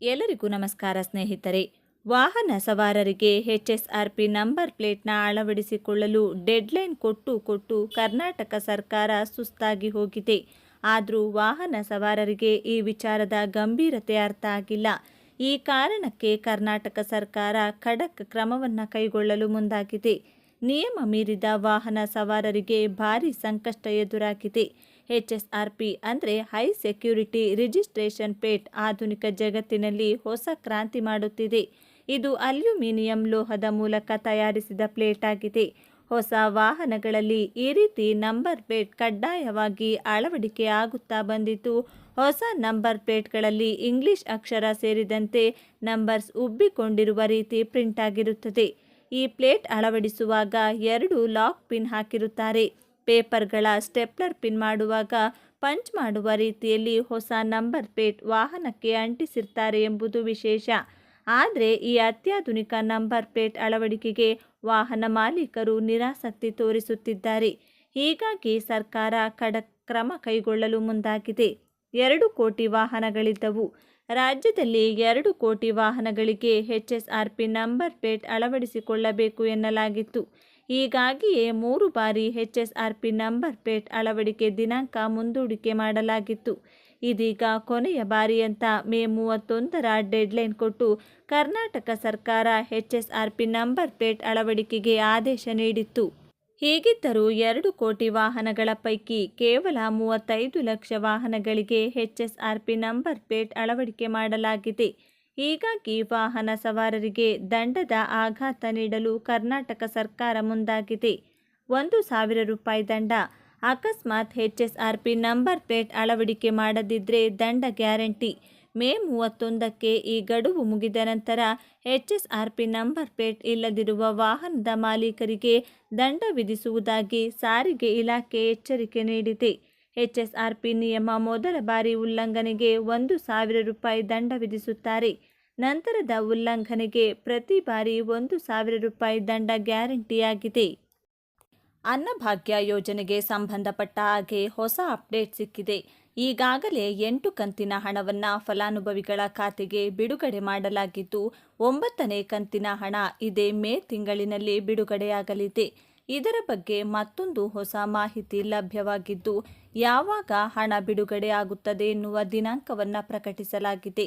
ಎಲ್ಲರಿಗೂ ನಮಸ್ಕಾರ ಸ್ನೇಹಿತರೆ. ವಾಹನ ಸವಾರರಿಗೆ ಎಚ್ಎಸ್ಆರ್ಪಿ ನಂಬರ್ ಪ್ಲೇಟ್ನ ಅಳವಡಿಸಿಕೊಳ್ಳಲು ಡೆಡ್ಲೈನ್ ಕೊಟ್ಟು ಕೊಟ್ಟು ಕರ್ನಾಟಕ ಸರ್ಕಾರ ಸುಸ್ತಾಗಿ ಹೋಗಿದೆ. ಆದರೂ ವಾಹನ ಸವಾರರಿಗೆ ಈ ವಿಚಾರದ ಗಂಭೀರತೆ ಅರ್ಥ ಆಗಿಲ್ಲ. ಈ ಕಾರಣಕ್ಕೆ ಕರ್ನಾಟಕ ಸರ್ಕಾರ ಖಡಕ್ ಕ್ರಮವನ್ನು ಕೈಗೊಳ್ಳಲು ಮುಂದಾಗಿದೆ. ನಿಯಮ ಮೀರಿದ ವಾಹನ ಸವಾರರಿಗೆ ಭಾರಿ ಸಂಕಷ್ಟ ಎದುರಾಗಿದೆ. ಎಚ್ಎಸ್ಆರ್ಪಿ ಅಂದರೆ ಹೈ ಸೆಕ್ಯೂರಿಟಿ ರಿಜಿಸ್ಟ್ರೇಷನ್ ಪೇಟ್ ಆಧುನಿಕ ಜಗತ್ತಿನಲ್ಲಿ ಹೊಸ ಕ್ರಾಂತಿ ಮಾಡುತ್ತಿದೆ. ಇದು ಅಲ್ಯೂಮಿನಿಯಂ ಲೋಹದ ಮೂಲಕ ತಯಾರಿಸಿದ ಪ್ಲೇಟ್ ಆಗಿದೆ. ಹೊಸ ವಾಹನಗಳಲ್ಲಿ ಈ ರೀತಿ ನಂಬರ್ ಪ್ಲೇಟ್ ಕಡ್ಡಾಯವಾಗಿ ಅಳವಡಿಕೆ ಆಗುತ್ತಾ ಬಂದಿತು ಹೊಸ ನಂಬರ್ ಪ್ಲೇಟ್ಗಳಲ್ಲಿ ಇಂಗ್ಲಿಷ್ ಅಕ್ಷರ ಸೇರಿದಂತೆ ನಂಬರ್ಸ್ ಉಬ್ಬಿಕೊಂಡಿರುವ ರೀತಿ ಪ್ರಿಂಟ್ ಆಗಿರುತ್ತದೆ. ಈ ಪ್ಲೇಟ್ ಅಳವಡಿಸುವಾಗ ಎರಡು ಲಾಕ್ ಪಿನ್ ಹಾಕಿರುತ್ತಾರೆ. ಪೇಪರ್ಗಳ ಸ್ಟೆಪ್ಲರ್ ಪಿನ್ ಮಾಡುವಾಗ ಪಂಚ್ ಮಾಡುವ ರೀತಿಯಲ್ಲಿ ಹೊಸ ನಂಬರ್ ಪ್ಲೇಟ್ ವಾಹನಕ್ಕೆ ಅಂಟಿಸಿರ್ತಾರೆ ಎಂಬುದು ವಿಶೇಷ. ಆದರೆ ಈ ಅತ್ಯಾಧುನಿಕ ನಂಬರ್ ಪ್ಲೇಟ್ ಅಳವಡಿಕೆಗೆ ವಾಹನ ಮಾಲೀಕರು ನಿರಾಸಕ್ತಿ ತೋರಿಸುತ್ತಿದ್ದಾರೆ. ಹೀಗಾಗಿ ಸರ್ಕಾರ ಖಡಕ್ ಕ್ರಮ ಕೈಗೊಳ್ಳಲು ಮುಂದಾಗಿದೆ. ಎರಡು ಕೋಟಿ ವಾಹನಗಳಿದ್ದವು. ರಾಜ್ಯದಲ್ಲಿ ಎರಡು ಕೋಟಿ ವಾಹನಗಳಿಗೆ ಎಚ್ಎಸ್ಆರ್ಪಿ ನಂಬರ್ ಪ್ಲೇಟ್ ಅಳವಡಿಸಿಕೊಳ್ಳಬೇಕು ಎನ್ನಲಾಗಿತ್ತು. ಹೀಗಾಗಿಯೇ ಮೂರು ಬಾರಿ ಎಚ್ಎಸ್ಆರ್ಪಿ ನಂಬರ್ ಪ್ಲೇಟ್ ಅಳವಡಿಕೆ ದಿನಾಂಕ ಮುಂದೂಡಿಕೆ ಮಾಡಲಾಗಿತ್ತು. ಇದೀಗ ಕೊನೆಯ ಬಾರಿಯಂತ ಮೇ ಮೂವತ್ತೊಂದರ ಡೆಡ್ಲೈನ್ ಕೊಟ್ಟು ಕರ್ನಾಟಕ ಸರ್ಕಾರ ಎಚ್ಎಸ್ಆರ್ಪಿ ನಂಬರ್ ಪ್ಲೇಟ್ ಅಳವಡಿಕೆಗೆ ಆದೇಶ ನೀಡಿತ್ತು. ಹೀಗಿದ್ದರೂ ಎರಡು ಕೋಟಿ ವಾಹನಗಳ ಪೈಕಿ ಕೇವಲ ಮೂವತ್ತೈದು ಲಕ್ಷ ವಾಹನಗಳಿಗೆ ಎಚ್ಎಸ್ಆರ್ಪಿ ನಂಬರ್ ಪ್ಲೇಟ್ ಅಳವಡಿಕೆ ಮಾಡಲಾಗಿದೆ. ಹೀಗಾಗಿ ವಾಹನ ಸವಾರರಿಗೆ ದಂಡದ ಆಘಾತ ನೀಡಲು ಕರ್ನಾಟಕ ಸರ್ಕಾರ ಮುಂದಾಗಿದೆ. ಒಂದು ಸಾವಿರ ರೂಪಾಯಿ ದಂಡ. ಅಕಸ್ಮಾತ್ ಎಚ್ಎಸ್ಆರ್ಪಿ ನಂಬರ್ ಪ್ಲೇಟ್ ಅಳವಡಿಕೆ ಮಾಡದಿದ್ದರೆ ದಂಡ ಗ್ಯಾರಂಟಿ. ಮೇ ಮೂವತ್ತೊಂದಕ್ಕೆ ಈ ಗಡುವು ಮುಗಿದ ನಂತರ ಎಚ್ಎಸ್ಆರ್ಪಿ ನಂಬರ್ ಪ್ಲೇಟ್ ಇಲ್ಲದಿರುವ ವಾಹನದ ಮಾಲೀಕರಿಗೆ ದಂಡ ವಿಧಿಸುವುದಾಗಿ ಸಾರಿಗೆ ಇಲಾಖೆ ಎಚ್ಚರಿಕೆ ನೀಡಿದೆ. ಎಚ್ಎಸ್ಆರ್ಪಿ ನಿಯಮ ಮೊದಲ ಬಾರಿ ಉಲ್ಲಂಘನೆಗೆ ಒಂದು ಸಾವಿರ ರೂಪಾಯಿ ದಂಡ ವಿಧಿಸುತ್ತಾರೆ. ನಂತರದ ಉಲ್ಲಂಘನೆಗೆ ಪ್ರತಿ ಬಾರಿ ಒಂದು ಸಾವಿರ ರೂಪಾಯಿ ದಂಡ ಗ್ಯಾರಂಟಿಯಾಗಿದೆ. ಅನ್ನಭಾಗ್ಯ ಯೋಜನೆಗೆ ಸಂಬಂಧಪಟ್ಟ ಹಾಗೆ ಹೊಸ ಅಪ್ಡೇಟ್ ಸಿಕ್ಕಿದೆ. ಈಗಾಗಲೇ ಎಂಟು ಕಂತಿನ ಹಣವನ್ನು ಫಲಾನುಭವಿಗಳ ಖಾತೆಗೆ ಬಿಡುಗಡೆ ಮಾಡಲಾಗಿದ್ದು, ಒಂಬತ್ತನೇ ಕಂತಿನ ಹಣ ಇದೇ ಮೇ ತಿಂಗಳಿನಲ್ಲಿ ಬಿಡುಗಡೆಯಾಗಲಿದೆ. ಇದರ ಬಗ್ಗೆ ಮತ್ತೊಂದು ಹೊಸ ಮಾಹಿತಿ ಲಭ್ಯವಾಗಿದ್ದು, ಯಾವಾಗ ಹಣ ಬಿಡುಗಡೆ ಆಗುತ್ತದೆ ಎನ್ನುವ ದಿನಾಂಕವನ್ನು ಪ್ರಕಟಿಸಲಾಗಿದೆ.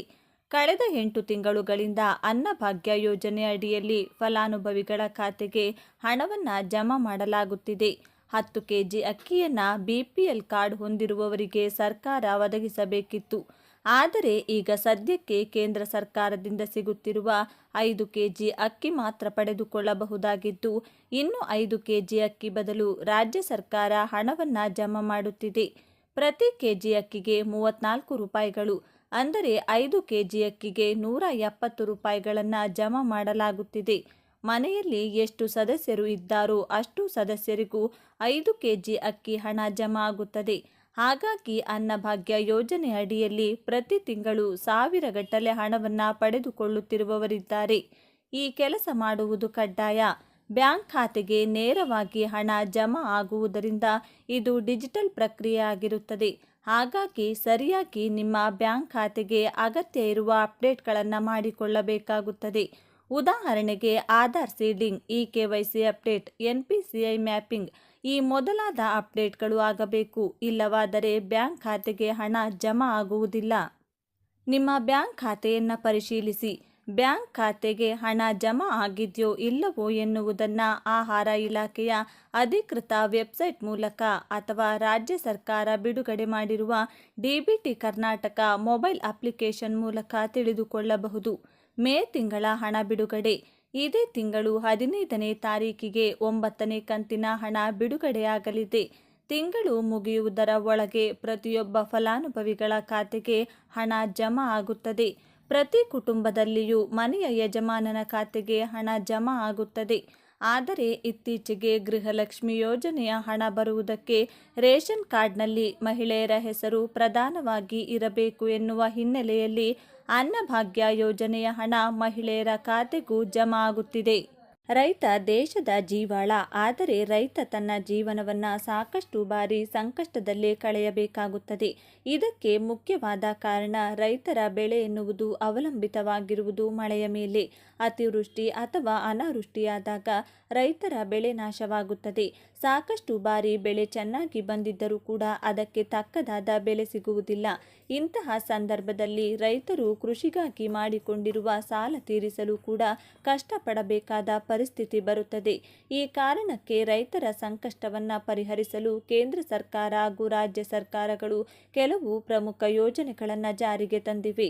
ಕಳೆದ ಎಂಟು ತಿಂಗಳುಗಳಿಂದ ಅನ್ನಭಾಗ್ಯ ಯೋಜನೆ ಅಡಿಯಲ್ಲಿ ಫಲಾನುಭವಿಗಳ ಖಾತೆಗೆ ಹಣವನ್ನು ಜಮಾ ಮಾಡಲಾಗುತ್ತಿದೆ. ಹತ್ತು ಕೆಜಿ ಅಕ್ಕಿಯನ್ನು ಬಿಪಿಎಲ್ ಕಾರ್ಡ್ ಹೊಂದಿರುವವರಿಗೆ ಸರ್ಕಾರ ಒದಗಿಸಬೇಕಿತ್ತು. ಆದರೆ ಈಗ ಸದ್ಯಕ್ಕೆ ಕೇಂದ್ರ ಸರ್ಕಾರದಿಂದ ಸಿಗುತ್ತಿರುವ ಐದು ಕೆಜಿ ಅಕ್ಕಿ ಮಾತ್ರ ಪಡೆದುಕೊಳ್ಳಬಹುದಾಗಿದ್ದು, ಇನ್ನು ಐದು ಕೆಜಿ ಅಕ್ಕಿ ಬದಲು ರಾಜ್ಯ ಸರ್ಕಾರ ಹಣವನ್ನು ಜಮಾ ಮಾಡುತ್ತಿದೆ. ಪ್ರತಿ ಕೆಜಿ ಅಕ್ಕಿಗೆ ಮೂವತ್ನಾಲ್ಕು ರೂಪಾಯಿಗಳು, ಅಂದರೆ ಐದು ಕೆಜಿ ಅಕ್ಕಿಗೆ ನೂರ ಎಪ್ಪತ್ತು ರೂಪಾಯಿಗಳನ್ನು ಜಮಾ ಮಾಡಲಾಗುತ್ತಿದೆ. ಮನೆಯಲ್ಲಿ ಎಷ್ಟು ಸದಸ್ಯರು ಇದ್ದಾರೋ ಅಷ್ಟು ಸದಸ್ಯರಿಗೂ ಐದು ಕೆಜಿ ಅಕ್ಕಿ ಹಣ ಜಮಾ ಆಗುತ್ತದೆ. ಹಾಗಾಗಿ ಅನ್ನಭಾಗ್ಯ ಯೋಜನೆ ಅಡಿಯಲ್ಲಿ ಪ್ರತಿ ತಿಂಗಳು ಸಾವಿರಗಟ್ಟಲೆ ಹಣವನ್ನು ಪಡೆದುಕೊಳ್ಳುತ್ತಿರುವವರಿದ್ದಾರೆ. ಈ ಕೆಲಸ ಮಾಡುವುದು ಕಡ್ಡಾಯ. ಬ್ಯಾಂಕ್ ಖಾತೆಗೆ ನೇರವಾಗಿ ಹಣ ಜಮಾ ಆಗುವುದರಿಂದ ಇದು ಡಿಜಿಟಲ್ ಪ್ರಕ್ರಿಯೆ ಆಗಿರುತ್ತದೆ ಹಾಗಾಗಿ ಸರಿಯಾಗಿ ನಿಮ್ಮ ಬ್ಯಾಂಕ್ ಖಾತೆಗೆ ಅಗತ್ಯ ಇರುವ ಅಪ್ಡೇಟ್ಗಳನ್ನು ಮಾಡಿಕೊಳ್ಳಬೇಕಾಗುತ್ತದೆ. ಉದಾಹರಣೆಗೆ Aadhaar seeding E K Y C update, N P C I mapping ಈ ಮೊದಲಾದ ಅಪ್ಡೇಟ್ಗಳು ಆಗಬೇಕು. ಇಲ್ಲವಾದರೆ ಬ್ಯಾಂಕ್ ಖಾತೆಗೆ ಹಣ ಜಮಾ ಆಗುವುದಿಲ್ಲ. ನಿಮ್ಮ ಬ್ಯಾಂಕ್ ಖಾತೆಯನ್ನು ಪರಿಶೀಲಿಸಿ. ಬ್ಯಾಂಕ್ ಖಾತೆಗೆ ಹಣ ಜಮಾ ಆಗಿದೆಯೋ ಇಲ್ಲವೋ ಎನ್ನುವುದನ್ನು ಆಹಾರ ಇಲಾಖೆಯ ಅಧಿಕೃತ ವೆಬ್ಸೈಟ್ ಮೂಲಕ ಅಥವಾ ರಾಜ್ಯ ಸರ್ಕಾರ ಬಿಡುಗಡೆ ಮಾಡಿರುವ ಡಿಬಿಟಿ ಕರ್ನಾಟಕ ಮೊಬೈಲ್ ಅಪ್ಲಿಕೇಶನ್ ಮೂಲಕ ತಿಳಿದುಕೊಳ್ಳಬಹುದು. ಮೇ ತಿಂಗಳ ಹಣ ಬಿಡುಗಡೆ. ಇದೇ ತಿಂಗಳು ಹದಿನೈದನೇ ತಾರೀಕಿಗೆ ಒಂಬತ್ತನೇ ಕಂತಿನ ಹಣ ಬಿಡುಗಡೆಯಾಗಲಿದೆ. ತಿಂಗಳು ಮುಗಿಯುವುದರ ಒಳಗೆ ಪ್ರತಿಯೊಬ್ಬ ಫಲಾನುಭವಿಗಳ ಖಾತೆಗೆ ಹಣ ಜಮಾ ಆಗುತ್ತದೆ. ಪ್ರತಿ ಕುಟುಂಬದಲ್ಲಿಯೂ ಮನೆಯ ಯಜಮಾನನ ಖಾತೆಗೆ ಹಣ ಜಮಾ ಆಗುತ್ತದೆ. ಆದರೆ ಇತ್ತೀಚೆಗೆ ಗೃಹಲಕ್ಷ್ಮಿ ಯೋಜನೆಯ ಹಣ ಬರುವುದಕ್ಕೆ ರೇಷನ್ ಕಾರ್ಡ್ನಲ್ಲಿ ಮಹಿಳೆಯರ ಹೆಸರು ಪ್ರಧಾನವಾಗಿ ಇರಬೇಕು ಎನ್ನುವ ಹಿನ್ನೆಲೆಯಲ್ಲಿ ಅನ್ನಭಾಗ್ಯ ಯೋಜನೆಯ ಹಣ ಮಹಿಳೆಯರ ಖಾತೆಗೂ ಜಮಾ ಆಗುತ್ತಿದೆ. ರೈತ ದೇಶದ ಜೀವಾಳ, ಆದರೆ ರೈತ ತನ್ನ ಜೀವನವನ್ನು ಸಾಕಷ್ಟು ಬಾರಿ ಸಂಕಷ್ಟದಲ್ಲಿ ಕಳೆಯಬೇಕಾಗುತ್ತದೆ. ಇದಕ್ಕೆ ಮುಖ್ಯವಾದ ಕಾರಣ ರೈತರ ಬೆಳೆ ಎನ್ನುವುದು ಅವಲಂಬಿತವಾಗಿರುವುದು ಮಳೆಯ ಮೇಲೆ. ಅತಿವೃಷ್ಟಿ ಅಥವಾ ಅನಾವೃಷ್ಟಿಯಾದಾಗ ರೈತರ ಬೆಳೆ ನಾಶವಾಗುತ್ತದೆ. ಸಾಕಷ್ಟು ಬಾರಿ ಬೆಳೆ ಚೆನ್ನಾಗಿ ಬಂದಿದ್ದರೂ ಕೂಡ ಅದಕ್ಕೆ ತಕ್ಕದಾದ ಬೆಲೆ ಸಿಗುವುದಿಲ್ಲ. ಇಂತಹ ಸಂದರ್ಭದಲ್ಲಿ ರೈತರು ಕೃಷಿಗಾಗಿ ಮಾಡಿಕೊಂಡಿರುವ ಸಾಲ ತೀರಿಸಲು ಕೂಡ ಕಷ್ಟಪಡಬೇಕಾದ ಪರಿಸ್ಥಿತಿ ಬರುತ್ತದೆ. ಈ ಕಾರಣಕ್ಕೆ ರೈತರ ಸಂಕಷ್ಟವನ್ನು ಪರಿಹರಿಸಲು ಕೇಂದ್ರ ಸರ್ಕಾರ ಹಾಗೂ ರಾಜ್ಯ ಸರ್ಕಾರಗಳು ಕೆಲವು ಪ್ರಮುಖ ಯೋಜನೆಗಳನ್ನು ಜಾರಿಗೆ ತಂದಿವೆ.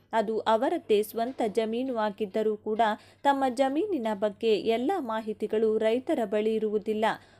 ಅದು ಅವರದ್ದೇ ಸ್ವಂತ ಜಮೀನು ಆಗಿದ್ದರೂ ಕೂಡ ತಮ್ಮ ಜಮೀನಿನ ಬಗ್ಗೆ ಎಲ್ಲ ಮಾಹಿತಿಗಳು ರೈತರ ಬಳಿ ಇರುವುದಿಲ್ಲ.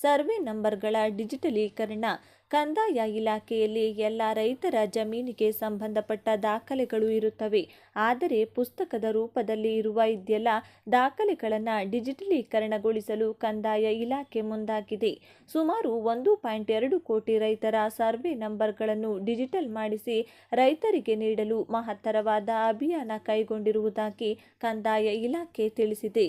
ಸರ್ವೆ ನಂಬರ್ಗಳ ಡಿಜಿಟಲೀಕರಣ, ಕಂದಾಯ ಇಲಾಖೆಯಲ್ಲಿ ಎಲ್ಲ ರೈತರ ಜಮೀನಿಗೆ ಸಂಬಂಧಪಟ್ಟ ದಾಖಲೆಗಳು ಇರುತ್ತವೆ. ಆದರೆ ಪುಸ್ತಕದ ರೂಪದಲ್ಲಿ ಇರುವ ಇದೆಲ್ಲ ದಾಖಲೆಗಳನ್ನು ಡಿಜಿಟಲೀಕರಣಗೊಳಿಸಲು ಕಂದಾಯ ಇಲಾಖೆ ಮುಂದಾಗಿದೆ. ಸುಮಾರು ಒಂದು ಪಾಯಿಂಟ್ ಎರಡು ಕೋಟಿ ರೈತರ ಸರ್ವೆ ನಂಬರ್ಗಳನ್ನು ಡಿಜಿಟಲ್ ಮಾಡಿಸಿ ರೈತರಿಗೆ ನೀಡಲು ಮಹತ್ತರವಾದ ಅಭಿಯಾನ ಕೈಗೊಂಡಿರುವುದಾಗಿ ಕಂದಾಯ ಇಲಾಖೆ ತಿಳಿಸಿದೆ.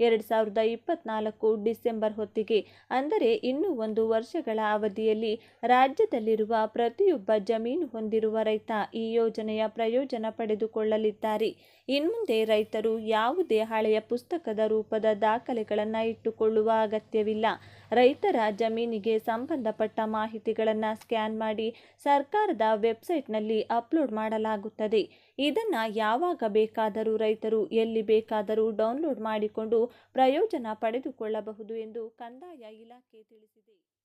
ಎರಡು ಸಾವಿರದ ಇಪ್ಪತ್ನಾಲ್ಕು ಡಿಸೆಂಬರ್ ಹೊತ್ತಿಗೆ. ಅಂದರೆ ಇನ್ನೂ ಒಂದು ವರ್ಷಗಳ ಅವಧಿಯಲ್ಲಿ ರಾಜ್ಯದಲ್ಲಿರುವ ಪ್ರತಿಯೊಬ್ಬ ಜಮೀನು ಹೊಂದಿರುವ ರೈತ ಈ ಯೋಜನೆಯ ಪ್ರಯೋಜನ ಪಡೆದುಕೊಳ್ಳಲಿದ್ದಾರೆ. ಇನ್ಮುಂದೆ ರೈತರು ಯಾವುದೇ ಹಳೆಯ ಪುಸ್ತಕದ ರೂಪದ ದಾಖಲೆಗಳನ್ನು ಇಟ್ಟುಕೊಳ್ಳುವ ಅಗತ್ಯವಿಲ್ಲ. ರೈತರ ಜಮೀನಿಗೆ ಸಂಬಂಧಪಟ್ಟ ಮಾಹಿತಿಗಳನ್ನು ಸ್ಕ್ಯಾನ್ ಮಾಡಿ ಸರ್ಕಾರದ ವೆಬ್ಸೈಟ್ನಲ್ಲಿ ಅಪ್ಲೋಡ್ ಮಾಡಲಾಗುತ್ತದೆ. ಇದನ್ನು ಯಾವಾಗ ಬೇಕಾದರೂ ರೈತರು ಎಲ್ಲಿ ಬೇಕಾದರೂ ಡೌನ್ಲೋಡ್ ಮಾಡಿಕೊಂಡು ಪ್ರಯೋಜನ ಪಡೆದುಕೊಳ್ಳಬಹುದು ಎಂದು ಕಂದಾಯ ಇಲಾಖೆ ತಿಳಿಸಿದೆ.